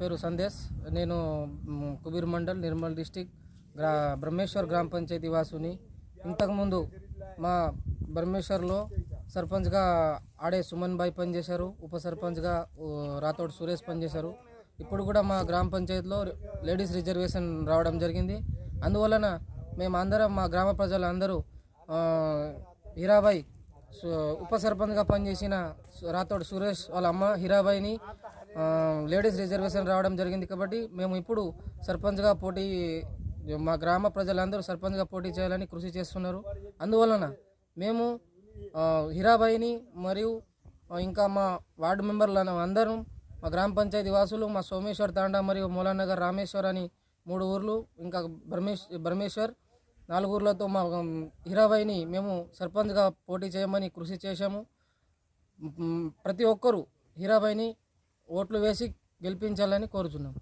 పేరు సందేశ్. నేను కుబీర్ మండల్ నిర్మల్ డిస్టిక్ గ్రా బ్రహ్మేశ్వర్ గ్రామ పంచాయతీ వాసుని. ఇంతకుముందు మా బ్రహ్మేశ్వర్లో సర్పంచ్గా ఆడే సుమన్ బాయ్ పనిచేశారు ఉప సర్పంచ్గా ఊ, రాథోడ్ సురేష్ పనిచేశారు. ఇప్పుడు కూడా మా గ్రామ పంచాయతీలో లేడీస్ రిజర్వేషన్ రావడం జరిగింది. అందువలన మేము అందరం మా గ్రామ ప్రజలందరూ హీరాబాయి హీరాబాయ్ సు- ఉప సర్పంచ్గా పనిచేసిన సు- రాథోడ్ సురేష్ వాళ్ళ అమ్మ హీరాబాయిని లేడీస్ రిజర్వేషన్ రావడం జరిగింది కాబట్టి మేము ఇప్పుడు సర్పంచ్గా పోటీ మా గ్రామ ప్రజలందరూ సర్పంచ్గా పోటీ చేయాలని కృషి చేస్తున్నారు. అందువలన మేము హీరాబాయిని మరియు ఇంకా మా వార్డు మెంబర్లను అందరం మా గ్రామ పంచాయతీ వాసులు మా సోమేశ్వర్ తాండా మరియు మూలానగర్ రామేశ్వర్ అని మూడు ఊర్లు ఇంకా బ్రహ్మేశ్ బ్రహ్మేశ్వర్ నాలుగు ఊర్లతో మా హీరాబాయిని మేము సర్పంచ్గా పోటీ చేయమని కృషి చేశాము. ప్రతి ఒక్కరూ హీరాబాయిని ఓట్లు వేసి గెలిపించాలని కోరుచున్నాం.